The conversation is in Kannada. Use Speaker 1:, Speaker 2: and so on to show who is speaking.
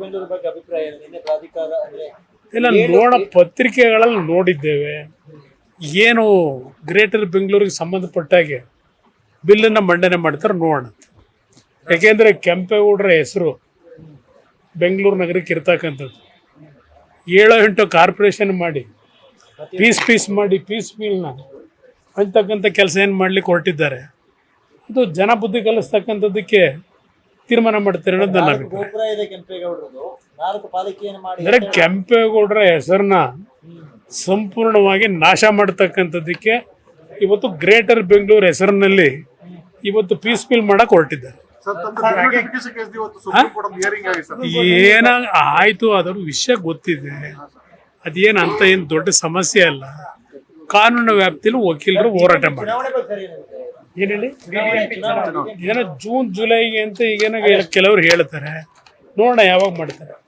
Speaker 1: ಬೆಂಗಳೂರು ಬಗ್ಗೆ ಅಭಿಪ್ರಾಯ? ನಿನ್ನೆ ಪ್ರಾಧಿಕಾರ ಅಂದ್ರೆ
Speaker 2: ಇಲ್ಲ ನೋಡ ಪತ್ರಿಕೆಗಳಲ್ಲಿ ನೋಡಿದ್ದೇವೆ. ಏನು ಗ್ರೇಟರ್ ಬೆಂಗಳೂರಿಗೆ ಸಂಬಂಧಪಟ್ಟಾಗೆ ಬಿಲ್ಲನ್ನು ಮಂಡನೆ ಮಾಡ್ತಾರೆ ನೋಡೋಣ ಯಾಕೆಂದರೆ ಕೆಂಪೇಗೌಡರ ಹೆಸರು ಬೆಂಗಳೂರು ನಗರಕ್ಕೆ ಇರ್ತಕ್ಕಂಥದ್ದು. ಏಳೋ ಎಂಟು ಕಾರ್ಪೊರೇಷನ್ ಮಾಡಿ ಪೀಸ್ ಪೀಸ್ ಮಾಡಿ ಪೀಸ್ ಮೀಲ್ನ ಅಂತಕ್ಕಂಥ ಕೆಲಸ ಏನು ಮಾಡ್ಲಿಕ್ಕೆ ಹೊರಟಿದ್ದಾರೆ? ಅದು ಜನ ಬುದ್ಧಿ ಕಲಿಸ್ತಕ್ಕಂಥದ್ದಕ್ಕೆ ತೀರ್ಮಾನ ಮಾಡ್ತಾರೆ ಅನ್ನೋದು ನನ್ನ ಅಭಿಪ್ರಾಯ. ಕೆಂಪೇಗೌಡರ ಹೆಸರನ್ನ ಸಂಪೂರ್ಣವಾಗಿ ನಾಶ ಮಾಡ್ತಕ್ಕಂಥದ್ದಕ್ಕೆ ಇವತ್ತು ಗ್ರೇಟರ್ ಬೆಂಗಳೂರು ಹೆಸರಿನಲ್ಲಿ ಇವತ್ತು ಪೀಸ್ ಫಿಲ್ ಮಾಡಕ್ ಹೊರಟಿದ್ದಾರೆ.
Speaker 3: ಸರ್ ತಮ್ಮ ಡಿನೋಟಿಫಿಕೇಶನ್ ಕೇಸ್ ಇವತ್ತು ಸುಪ್ರೀಂ ಕೋರ್ಟ್ ಒಂದು ಹಿಯರಿಂಗ್ ಸರ್.
Speaker 2: ಏನ ಆಯ್ತು ಅದರ ವಿಷಯ ಗೊತ್ತಿದೆ. ಅದೇನು ಅಂತ ಏನು ದೊಡ್ಡ ಸಮಸ್ಯೆ ಅಲ್ಲ. ಕಾನೂನು ವ್ಯಾಪ್ತಿಯಲ್ಲಿ ವಕೀಲರು ಹೋರಾಟ ಮಾಡಿ. ಏನ್ ಹೇಳಿ ಏನೋ ಜೂನ್ ಜುಲೈಗೆ ಅಂತ ಈಗೇನಾಗ ಕೆಲವರು ಹೇಳ್ತಾರೆ. ನೋಡೋಣ ಯಾವಾಗ ಮಾಡ್ತಾರೆ.